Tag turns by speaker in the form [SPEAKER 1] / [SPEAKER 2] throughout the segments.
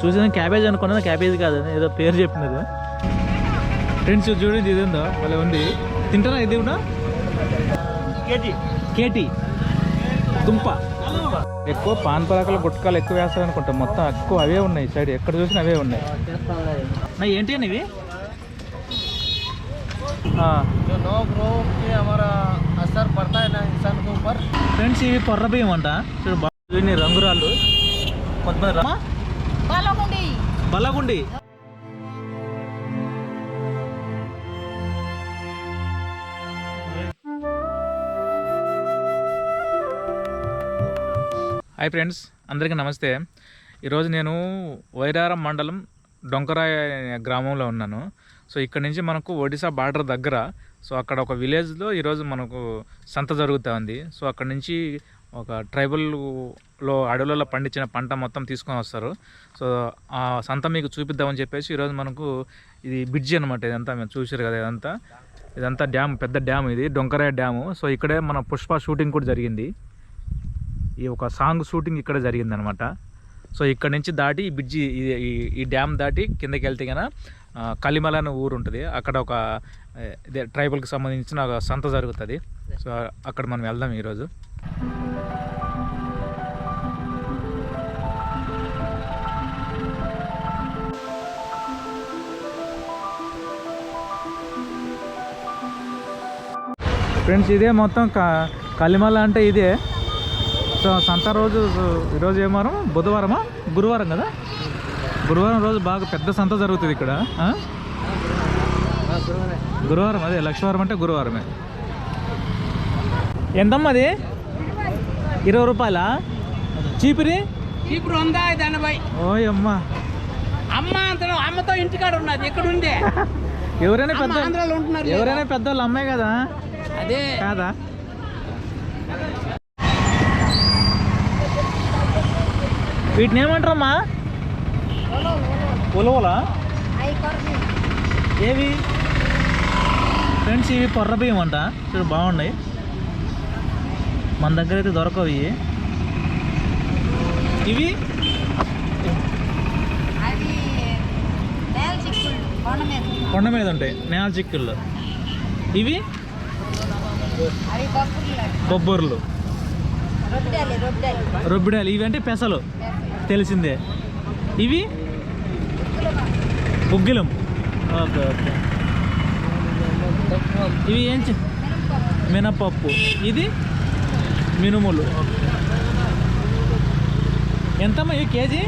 [SPEAKER 1] చూసిన క్యాబేజ్ అనుకున్నాను క్యాబేజ్ కాదు ఏదో పేరు చెప్పినది. ఫ్రెండ్స్ చూడండి ఇది ఉందా వాళ్ళ ఉంది. తింటారా ఇది కూడా? కేటీ. దుంప ఎక్కువ పాన్ పరాకల గుట్కాలు ఎక్కువ వేస్తారు అనుకుంటా. మొత్తం ఎక్కువ అవే ఉన్నాయి సైడ్ ఎక్కడ చూసినా అవే ఉన్నాయి. నా ఏంటి అని ఇవి? ఫ్రెండ్స్ ఇవి పొర్ర బియ్యం అంట. చూడు రంగురాళ్ళు. కొంతమంది రమ్మా
[SPEAKER 2] బాలగుండి.
[SPEAKER 1] బల్లగుండి హాయ్ ఫ్రెండ్స్ అందరికీ నమస్తే. ఈరోజు నేను వైరారం మండలం డొంకరాయ గ్రామంలో ఉన్నాను. సో ఇక్కడ నుంచి మనకు ఒడిశా బార్డర్ దగ్గర సో అక్కడ ఒక విలేజ్లో ఈరోజు మనకు సంత జరుగుతూ ఉంది. సో అక్కడ నుంచి ఒక ట్రైబల్లో అడవులలో పండించిన పంట మొత్తం తీసుకొని వస్తారు. సో ఆ సంత మీకు చూపిద్దామని చెప్పేసి ఈరోజు మనకు ఇది బ్రిడ్జి అనమాట ఇదంతా మేము చూసారు కదా ఇదంతా. ఇదంతా డ్యామ్ పెద్ద డ్యామ్ ఇది డొంకరాయ డ్యాము. సో ఇక్కడే మన పుష్ప షూటింగ్ కూడా జరిగింది. ఈ ఒక సాంగ్ షూటింగ్ ఇక్కడ జరిగింది అనమాట సో ఇక్కడ నుంచి దాటి ఈ బ్రిడ్జి ఈ- ఈ- డ్యామ్ దాటి కిందకి వెళ్తే కనుక కలిమల అనే ఊరు ఉంటుంది. అక్కడ ఒక ఇదే ట్రైబల్కి సంబంధించిన ఒక సంత జరుగుతుంది. సో అక్కడ మనం వెళ్దాం ఈరోజు. ఫ్రెండ్స్ ఇదే మొత్తం క కలిమల అంటే ఇదే. సో సంత రోజు ఈరోజు ఏమారం? బుధవారమా? గురువారం కదా? గురువారం రోజు బాగా పెద్ద సంత జరుగుతుంది ఇక్కడ గురువారం. గురువారం అదే లక్షవారం అంటే గురువారమే. ఎంతమ్మా అది? ఇరవై రూపాయలా? చీపిరి?
[SPEAKER 3] ఇప్పుడు ఉందా ఇది ఎనభై.
[SPEAKER 1] ఓయ్ అమ్మా.
[SPEAKER 3] అమ్మ అంత అమ్మతో ఇంటికాడ ఉన్నది ఇక్కడ ఉంది
[SPEAKER 1] ఎవరైనా పెద్ద
[SPEAKER 3] ఆంధ్రాలో ఉంటున్నారు
[SPEAKER 1] ఎవరైనా పెద్దవాళ్ళు అమ్మాయి కదా?
[SPEAKER 3] అదే.
[SPEAKER 1] కాదా? వీటిని ఏమంటారమ్మా? ఉలవలా. ఏవి? ఫ్రెండ్స్ ఇవి కొర్ర బియ్యం అంట. చూడు బాగున్నాయి. మన దగ్గర అయితే దొరకవు ఇవి. ఇవి?
[SPEAKER 2] కొండ మీద.
[SPEAKER 1] ఉంటాయి. నేల చిక్కుళ్ళు. ఇవి? బొబ్బర్లు రొబ్బిడాలు. ఇవి అంటే పెసలు. తెలిసిందే. ఇవి? బుగ్గిలం ఓకే ఓకే. ఇవి ఏం మినపప్పు. ఇది మినుములు. ఎంతమ్మా ఇవి కేజీ?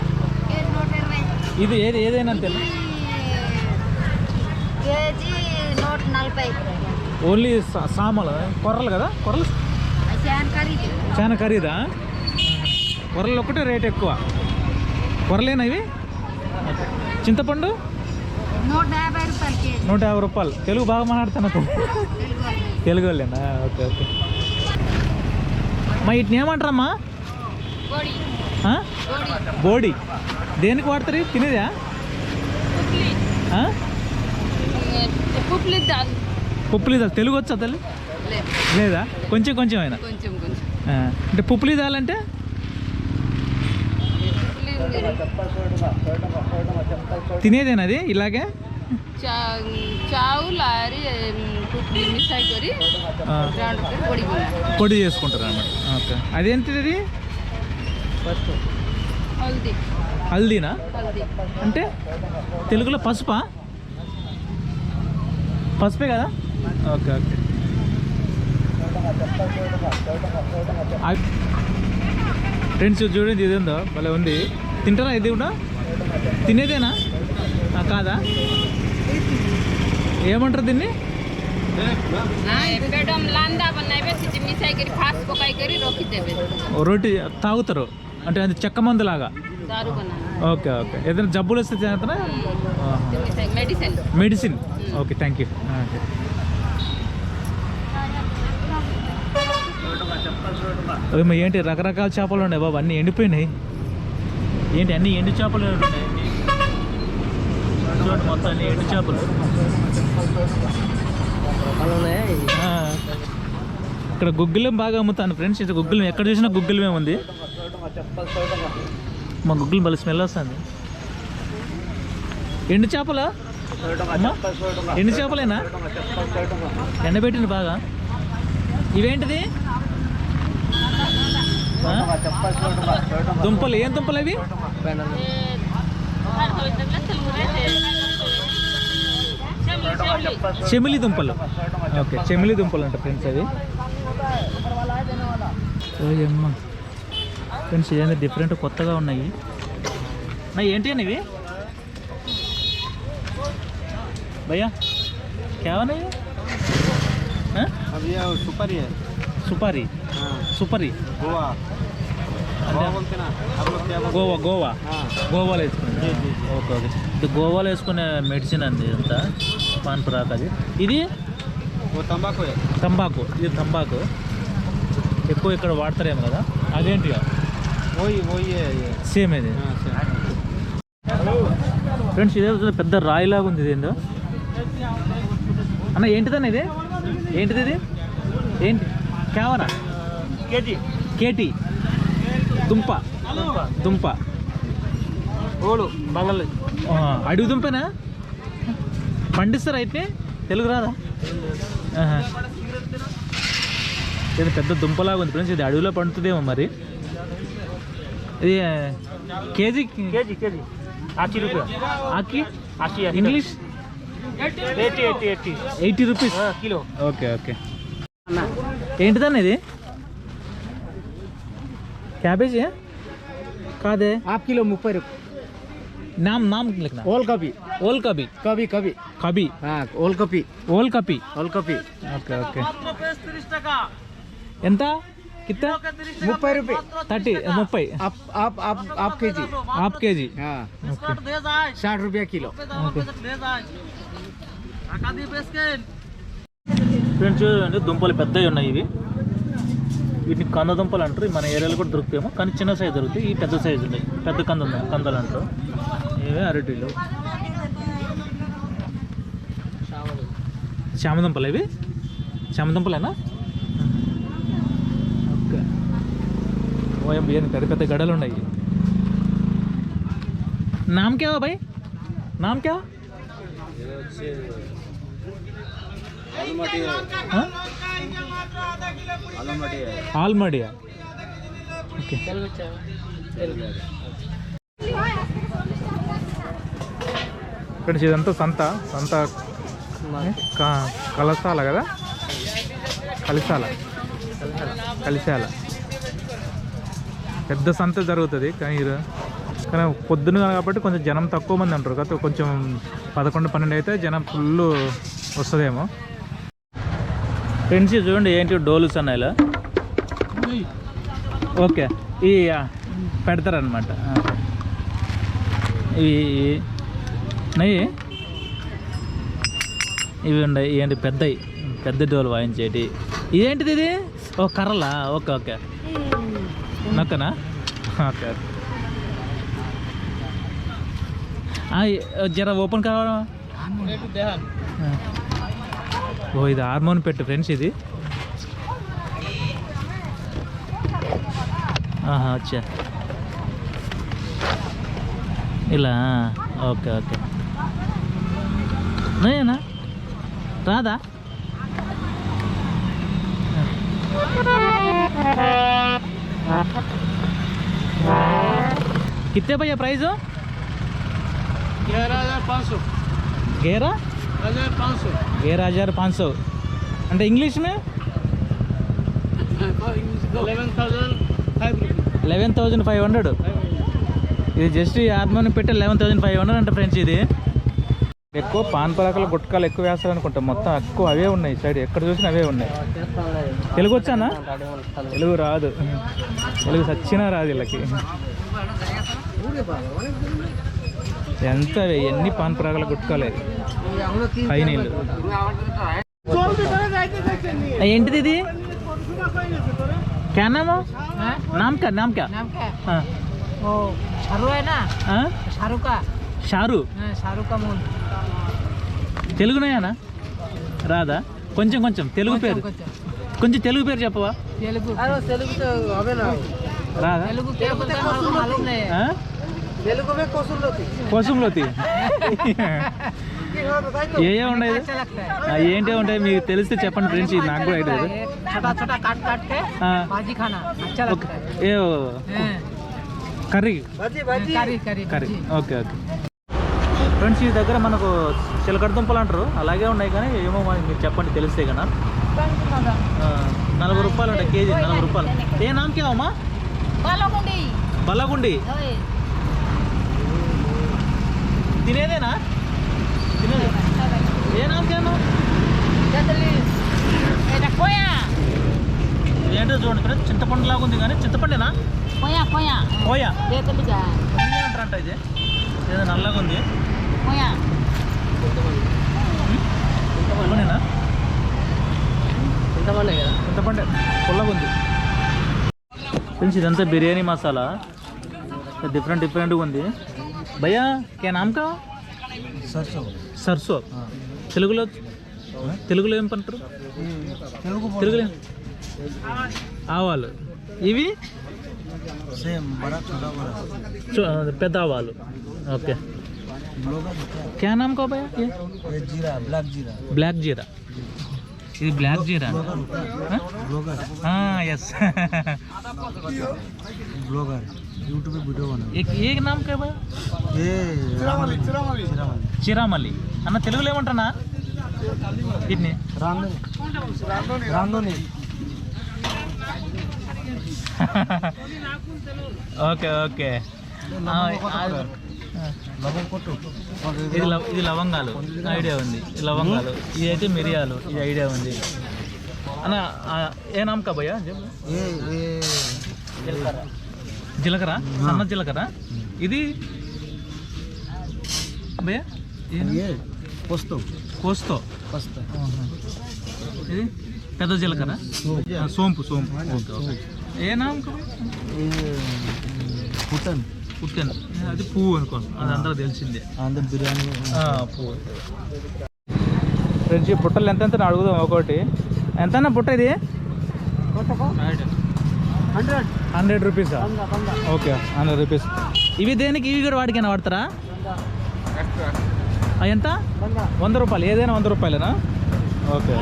[SPEAKER 1] ఇది ఏది ఏదైనా తెలు ఓన్లీ సా- సామలు కొర్రలు కదా? కొర్రలు?
[SPEAKER 2] చాలా ఖరీదా?
[SPEAKER 1] కొర్రలు ఒకటే రేట్ ఎక్కువ. కొర్రలేనా ఇవి? చింతపండు?
[SPEAKER 2] నూట యాభై రూపాయలు.
[SPEAKER 1] తెలుగు బాగా మాట్లాడుతున్నా
[SPEAKER 2] తెలుగు వాళ్ళు.
[SPEAKER 1] తెలుగు వాళ్ళేనా? Okay okay. మా వీటిని ఏమంటారమ్మా? బోడి. దేనికి వాడతారు? తినేదా? ఆ?
[SPEAKER 2] పుప్పులు ఇద్దాం
[SPEAKER 1] పుప్పులు తెలుగు వచ్చా తల్లి? లేదా? కొంచెం కొంచెం అయినా. అంటే పుప్పులు తినేదేనది ఇలాగే?
[SPEAKER 2] పొడి
[SPEAKER 1] చేసుకుంటారు అనమాట ఓకే. అదేంటిది హల్దీనా? అంటే తెలుగులో పసుపా? పసుపే కదా? Okay okay. ఫ్రెండ్స్ చూడండి ఇది ఉందో భలే ఉంది. తింటారా? ఇది కూడా? తినేదేనా? కాదా? ఏమంటారు దీన్ని? రొట్టి తాగుతారు. అంటే అది చెక్క మందు లాగా ఓకే ఓకే. ఏదైనా జబ్బులు వస్తే
[SPEAKER 2] చేస్తారా
[SPEAKER 1] మెడిసిన్. Okay thank you. ఏంటి రకరకాల చేపలు ఉన్నాయి బాబు? అన్నీ ఎండిపోయినాయి. ఏంటి అన్ని ఎండు చేపలు ఉన్నాయి? చూడండి మొత్తం అన్ని ఎండు చేపలు? ఇక్కడ గుగ్గిలం బాగా అమ్ముతాను ఫ్రెండ్స్. ఇది గుగ్గులం ఎక్కడ చూసినా గుగ్గులమే ఉంది. మా గుగ్గులు భలే స్మెల్ వస్తుంది. ఎండు చేపలా? ఎండు చేపలేనా? ఎండబెట్టింది బాగా. ఇవేంటిది? దుంపలు ఏం దుంపలు అవి చెమిలి దుంపలు ఓకే చెమిలి దుంపలు అంట ఫ్రెండ్స్ అవి ఓయమ్మ ఫ్రెండ్స్ ఏదైనా డిఫరెంట్ కొత్తగా ఉన్నాయి నా ఏంటి అని ఇవి భయ్యా కేవనా ఇవి? ఆ?
[SPEAKER 3] अब ये सुपर ही है
[SPEAKER 1] సుపారి
[SPEAKER 3] हाँ
[SPEAKER 1] సుపారి
[SPEAKER 3] गोवा
[SPEAKER 1] గోవా గోవా? గోవాలో వేసుకున్నాం ఓకే ఓకే. ఇది గోవాలో వేసుకునే మెడిసిన్ అండి ఇంత పాన్ ప్రాక్ అది. ఇది?
[SPEAKER 3] తంబాకు.
[SPEAKER 1] తంబాకు. ఇది తంబాకు. ఎక్కువ ఇక్కడ వాడతారేమో కదా. అదేంటి సేమ్ ఇది. ఫ్రెండ్స్ ఇదే పెద్ద రాయిలాగా ఉంది ఇది ఏందో అన్న ఏంటిదన్న ఇది? ఏంటిది ఇది? ఏంటి? కేవరా
[SPEAKER 3] కేటీ
[SPEAKER 1] కేటీ. దుంప. దుంప.
[SPEAKER 3] ఓడు బంగాళ.
[SPEAKER 1] ఆ, అడవి దుంపేనా? పండిస్తారా అయితే? తెలుగు రాదా. ఇది పెద్ద దుంపలాగా ఉంది ఫ్రెండ్స్ ఇది అడవిలో పండుతుందేమో మరి. ఇది కేజీ
[SPEAKER 3] కేజీ కేజీ.
[SPEAKER 1] ఆకి
[SPEAKER 3] అచ్చి
[SPEAKER 1] English?
[SPEAKER 3] Eighty eighty eighty.
[SPEAKER 1] Eighty rupees.
[SPEAKER 3] Kilo.
[SPEAKER 1] Okay okay. ఏంటిదన్న ఇది? క్యాబేజీ కాదే
[SPEAKER 3] హాఫ్ కిలో ముప్పై రూపాయలు
[SPEAKER 1] నామ్ నామ్ లిఖనా
[SPEAKER 3] ఓల్ కపి
[SPEAKER 1] ఓల్ కబీ
[SPEAKER 3] కవి కవి
[SPEAKER 1] కబీ
[SPEAKER 3] ఓల్ కపి
[SPEAKER 1] ఓల్ కపీ
[SPEAKER 3] ఓల్ కపి
[SPEAKER 1] ఓకే ఓకే ఎంత కిత్త
[SPEAKER 3] ముప్పై రూపాయ
[SPEAKER 1] థర్టీ ముప్పై
[SPEAKER 3] आप आप आप आप के जी
[SPEAKER 1] హాఫ్ కేజీ
[SPEAKER 3] हाँ
[SPEAKER 1] ఓకే
[SPEAKER 3] साठ रुपया किलो
[SPEAKER 1] ఓకే ఫ్రెండ్స్ చూడండి దుంపలు పెద్దవి ఉన్నాయి ఇవి వీటిని కంద దుంపలు అంటారు మన ఏరియాలో కూడా దొరుకుతాయేమో. కానీ చిన్న సైజు దొరుకుతాయి. ఈ పెద్ద సైజు ఉన్నాయి. పెద్ద కంద కందలు అంటారు. ఇవే అరటిలు చామదుంపలు ఇవి? చామదుంపలేనా? ఓకే. ఓఎం బియ్యం పెద్ద పెద్ద గడలు ఉన్నాయి. నామ్ క్యా భాయ్ నామ్ క్యా ఆల్మడియా ఓకే. ఫ్రెండ్స్ ఇదంతా సంత సంత కలసాల కదా? కలిసాల కలిసాల పెద్ద సంత జరుగుతుంది కానీ కానీ పొద్దున కాబట్టి కొంచెం జనం తక్కువ మంది ఉంటారు కదా కొంచెం పదకొండు పన్నెండు అయితే జనం ఫుల్ వస్తుందేమో. ఫ్రెండ్స్ చూడండి ఏంటి డోలుస్ అన్న ఇలా ఓకే. ఈ పెడతారనమాట. ఇవి నెయ్యి. ఇవి ఉన్నాయి ఏంటి పెద్దవి పెద్ద డోలు వాయించేటి. ఇదేంటిది ఇది? ఓ కర్రలా? Okay okay. నక్కనా? ఓకే జర ఓపెన్ కావాలా ఓ ఇది హార్మోన్ పెట్టు ఫ్రెండ్స్ ఇది ఆహా అచ్చా ఇలా ఓకే ఓకే నేనా రాదా कितने भैया प्राइस हो
[SPEAKER 3] ग्यारह हजार पाँच सौ
[SPEAKER 1] गेरा
[SPEAKER 3] हजार पाँच सौ
[SPEAKER 1] गेरा हजार पाँच सौ అంటే ఇంగ్లీష్ మే
[SPEAKER 3] eleven thousand five rupees
[SPEAKER 1] eleven thousand five hundred ఇది జస్ట్ ఈ హార్మోన్ పెట్టి లెవెన్ థౌజండ్ ఫైవ్ హండ్రెడ్ అంట ఫ్రెండ్స్ ఇది ఎక్కువ పాన్ పరాకలు గుట్కాలు ఎక్కువ వేస్తారు అనుకుంటా మొత్తం ఎక్కువ అవే ఉన్నాయి సైడ్ ఎక్కడ చూసినా అవే ఉన్నాయి తెలుగు వచ్చానా తెలుగు రాదు తెలుగు సచ్చినా రాదు వీళ్ళకి ఎంత అవే ఎన్ని పాన్ పరాగల గుట్కాలే పై నీళ్ళు ఏంటిది ఇది क्या नाम हो नाम क्या नाम क्या
[SPEAKER 4] नाम क्या है
[SPEAKER 1] हाँ
[SPEAKER 4] वो शाहरुख है ना
[SPEAKER 1] हाँ?
[SPEAKER 4] शाहरुख का
[SPEAKER 1] షారు
[SPEAKER 4] हाँ, शाहरुख का मून
[SPEAKER 1] తెలుగునేనా రాదా కొంచెం కొంచెం తెలుగు పేరు కొంచెం తెలుగు పేరు చెప్పవా
[SPEAKER 4] तेलुगु अरे तेलुगु तो अबे ना
[SPEAKER 1] రాదా
[SPEAKER 4] तेलुगु क्या बोलते हैं हमारे को मालूम नहीं है
[SPEAKER 1] ఆ?
[SPEAKER 3] तेलुगु में कोसुलोती
[SPEAKER 1] కోసంలోతి ఏ ఏ ఉన్నాయి
[SPEAKER 4] अच्छा लगता है
[SPEAKER 1] ఆ, ఏంటి ఉంటాయి మీకు తెలిస్తే చెప్పండి ఫ్రెండ్స్ ఇది నాకు కూడా ఐడియా లేదు
[SPEAKER 4] छोटा छोटा काट काट के
[SPEAKER 1] हाँ।
[SPEAKER 4] भाजी खाना अच्छा
[SPEAKER 1] ఓకే
[SPEAKER 4] लगता है
[SPEAKER 1] ఏ
[SPEAKER 4] हाँ,
[SPEAKER 1] కర్రీ
[SPEAKER 3] भाजी
[SPEAKER 4] करी करी
[SPEAKER 1] కర్రీ
[SPEAKER 4] भाजी।
[SPEAKER 1] ఓకే ఓకే ఫ్రెండ్స్ ఈ దగ్గర మనకు చిలకడ దుంపలు అంటారు అలాగే ఉన్నాయి కానీ ఏమో మరి మీరు చెప్పండి తెలిస్తే కదా ఆ, నలభై రూపాయలు ఉంటాయి కేజీ నలభై రూపాయలు ఏ నామకే అమ్మా
[SPEAKER 2] బాలగుండి
[SPEAKER 1] బల్లగుండి తినేదేనా? తినేది. ఏ
[SPEAKER 2] పోయా.
[SPEAKER 1] ఏంటో చూడండి ఫ్రెండ్స్ చింతపండు లాగా ఉంది కానీ చింతపండేనా?
[SPEAKER 2] పోయా పోయా. దేకలుగా
[SPEAKER 1] అంటారంట ఇది. ఏదో నల్లగా ఉంది.
[SPEAKER 2] పోయా.
[SPEAKER 1] చింతపండేనా
[SPEAKER 3] ఇంతమంది కదా.
[SPEAKER 1] చింతపండే. పుల్లగా ఉంది. ఫ్రెండ్స్ ఇదంతా బిర్యానీ మసాలా. డిఫరెంట్ డిఫరెంట్గా ఉంది. భయ్యా కే నామ్ కా
[SPEAKER 3] सरसों
[SPEAKER 1] సర్సో తెలుగులో తెలుగులో ఏం పంటారు
[SPEAKER 3] तेलुगु
[SPEAKER 1] తెలుగులో ఏం? ఆవాలు ఇవి
[SPEAKER 3] सेम बड़ा छोटा बड़ा
[SPEAKER 1] చు- పెద్ద ఆవాలు ఓకే క్యా నామ్ కా భయ్యా ये?
[SPEAKER 3] ये जीरा ब्लैक जीरा
[SPEAKER 1] బ్లాక్ జీరా ఇది బ్లాక్ జీరా
[SPEAKER 3] ब्लॉगर
[SPEAKER 1] ఎస్
[SPEAKER 3] ब्लॉगर यूट्यूब पे वीडियो बना
[SPEAKER 1] ఏ నామ్ కా భయ్యా
[SPEAKER 3] ये चिरामली चिरामली
[SPEAKER 1] చిరామల్లి అన్న తెలుగులో ఏమంటున్నా వీటిని
[SPEAKER 3] रामधनी रामधनी
[SPEAKER 1] ఓకే ఓకే ఆ, ఆ,
[SPEAKER 3] लवंग कोटू
[SPEAKER 1] ఇది లవ- ఇది లవంగాలు ఐడియా ఉంది ఇది లవంగాలు ఇది అయితే మిరియాలు ఇది ఐడియా ఉంది అన్న ఆ, ఏ నామ్ కా భయ్యా చెప్పు. జీలకర్ర? సన్న జీలకర్ర? ఇది కోస్తో. ఇది పెద్ద జీలకర్ర? సోంపు. సోంపు ఏ నామ్ పుట్టన్. అది పువ్వు అనుకోండి అది అందరూ తెలిసిందే.
[SPEAKER 3] అందరు బిర్యానీ.
[SPEAKER 1] పువ్వు. ఫ్రెండ్స్ బుట్టలు ఎంత ఎంత అడుగుదాం ఒకటి. ఎంతన్నా బుట్ట ఇది? హండ్రెడ్. రూపీసా ఓకే హండ్రెడ్ రూపీస్. ఇవి దేనికి? ఇవి కూడా వాడికైనా వాడతారా? ఎంత? వంద. రూపాయలు. ఏదైనా వంద రూపాయలేనా? ఓకే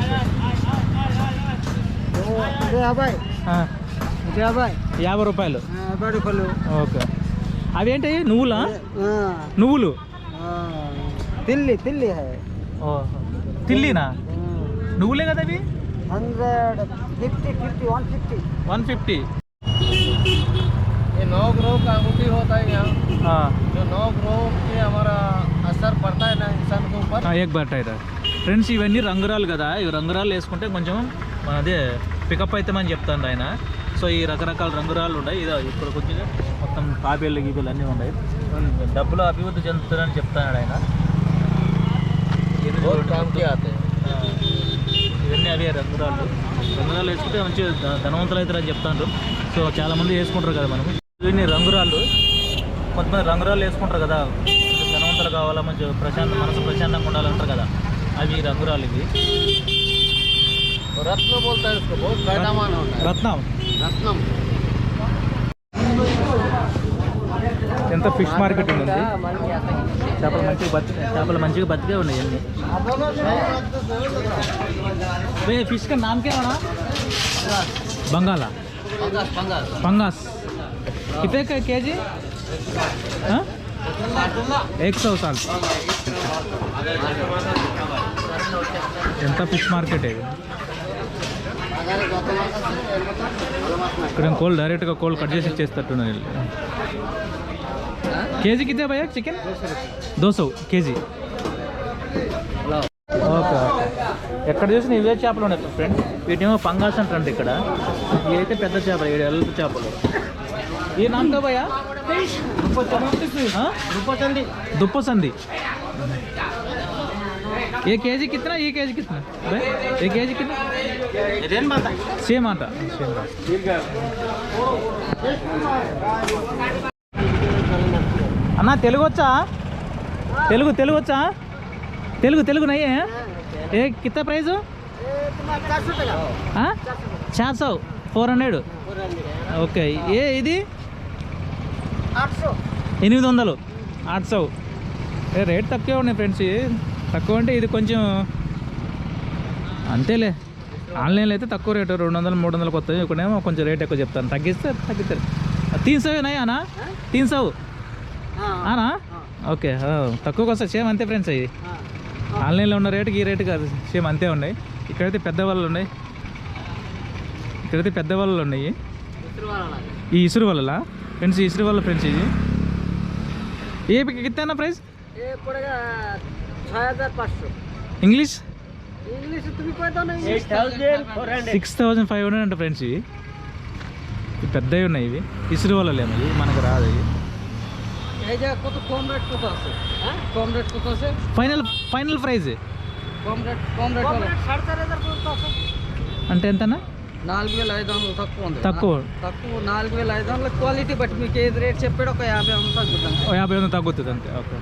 [SPEAKER 3] యాభై.
[SPEAKER 1] యాభై. రూపాయలు.
[SPEAKER 3] యాభై రూపాయలు.
[SPEAKER 1] ఓకే. అవేంటి? నువ్వులా? నువ్వులు.
[SPEAKER 3] తిల్లి తిల్లి.
[SPEAKER 1] తిల్లినా? నువ్వులే కదా అవి hundred fifty
[SPEAKER 3] fifty one fifty. One fifty. होता है यहाँ जो नौ ग्रोह के हमारा असर पड़ता है ना इंसान के ऊपर
[SPEAKER 1] ఏక్ బాట్ అయితే ఫ్రెండ్స్ ఇవన్నీ రంగురాలు కదా ఇవి రంగురాలు వేసుకుంటే కొంచెం మన అదే పికప్ అవుతామని చెప్తాను ఆయన సో ఈ రకరకాల రంగురాలు ఉన్నాయి ఇదో ఇక్కడ కొంచెం మొత్తం తాబేళ్ళు గీబేళ్ళు అన్నీ ఉన్నాయి డబ్బులు అభివృద్ధి చెందుతారని చెప్తాడు ఆయన ఇవన్నీ
[SPEAKER 3] बहुत
[SPEAKER 1] చూడండి.
[SPEAKER 3] काम के आते हैं
[SPEAKER 1] ఆ, ఇవన్నీ అవే రంగురాళ్ళు రంగురాళ్ళు వేసుకుంటే మంచి ధ- ధనవంతులు అవుతారని చెప్తాను సో చాలామంది వేసుకుంటారు కదా మనం ఇవన్నీ రంగురాళ్ళు కొంతమంది రంగురాలు వేసుకుంటారు కదా. ధనవంతులు కావాలా మంచి ప్రశాంత మనసు ప్రశాంతంగా ఉండాలంటారు కదా. అవి రంగురాలు ఇవి.
[SPEAKER 3] రత్నం
[SPEAKER 1] రత్నం.
[SPEAKER 3] రత్నం.
[SPEAKER 1] ఎంత ఫిష్ మార్కెట్ ఉంది? చేపలు మంచిగా బతి చేపలు మంచిగా బతికే ఉన్నాయి అన్ని. ఫిష్ కా నామకే బంగాళా. పంగాస్ పంగాస్ కేజీ?
[SPEAKER 3] पंगास पंगास
[SPEAKER 1] कितने का के जी हाँ? एक सौ साल ఎంత ఫిష్ మార్కెట్ ఇది ఇక్కడ కోల్ డైరెక్ట్గా కోల్ కట్ చేసి ఇచ్చేస్తట్టున్నారు వీళ్ళు. కేజీ కితే భయ్యా చికెన్ దో సౌ కేజీ ఓకే ఓకే ఎక్కడ చూసినా ఇవే చేపలు ఉన్నాయి ఫ్రెండ్స్ వీటినేమో పంగాస్ అంటారంట ఇక్కడ ఇవి అయితే పెద్ద చేపలు ఏడు ఎల్లు చేపలు ఏ నామ్తో భయ్యా
[SPEAKER 3] దుప్పసంది
[SPEAKER 1] దుప్పసంది. ఏ కేజీ కిత్తనా? ఏ కేజీ కిత్తనా? ఏ కేజీ
[SPEAKER 3] కిత్తనా?
[SPEAKER 1] సేమ్ అంట సేమ్ అన్న తెలుగు వచ్చా? తెలుగు తెలుగు వచ్చా? తెలుగు తెలుగు నయ్యే ఏ కిత్త ప్రైజు? చాసావు ఫోర్ హండ్రెడ్. ఓకే ఏ ఇది? ఎనిమిది వందలు. ఆట్ సౌ ఏ రేట్ తక్కువే ఉన్నాయి ఫ్రెండ్స్. తక్కువ అంటే ఇది కొంచెం అంతేలే. ఆన్లైన్లో అయితే తక్కువ రేటు. రెండు వందలు మూడు వందలకు వస్తాయి. ఇక్కడేమో కొంచెం రేట్ ఎక్కువ చెప్తాను. తగ్గిస్తే తగ్గిస్తారు తీన్ సౌ అనా తీన్ సౌ ఆనా? ఓకే తక్కువకి వస్తాయి. సేమ్ అంతే ఫ్రెండ్స్ అవి ఆన్లైన్లో ఉన్న రేటుకి ఈ రేటు కాదు. సేమ్ అంతే ఉన్నాయి. ఇక్కడైతే పెద్ద వాళ్ళు ఉన్నాయి. ఇక్కడైతే పెద్ద వాళ్ళు ఉన్నాయి. ఈ ఇసురు వల్ల? ఫ్రెండ్స్ ఇసురు వల్ల ఫ్రెండ్స్ ఇది.
[SPEAKER 3] ఏపీకి ఎత్తే అన్న price English?
[SPEAKER 1] Six thousand five hundred అంట ఫ్రెండ్స్ ఇవి. పెద్దవి ఉన్నాయి ఇవి. ఇసురు వల్ల లేము ఇవి మనకు రాదు ఇవి. ఫైనల్ ఫైనల్ ప్రైజ్ అంటే ఎంతనా
[SPEAKER 3] నాలుగు వేల ఐదు వందలు తక్కువ ఉంది.
[SPEAKER 1] తక్కువ.
[SPEAKER 3] తక్కువ నాలుగు వేల ఐదు వందల క్వాలిటీ బట్టి మీకు ఏది రేట్ చెప్పాడు ఒక యాభై వందలు తగ్గుతుంది
[SPEAKER 1] యాభై వందలు తగ్గుతుంది అంతే ఓకే.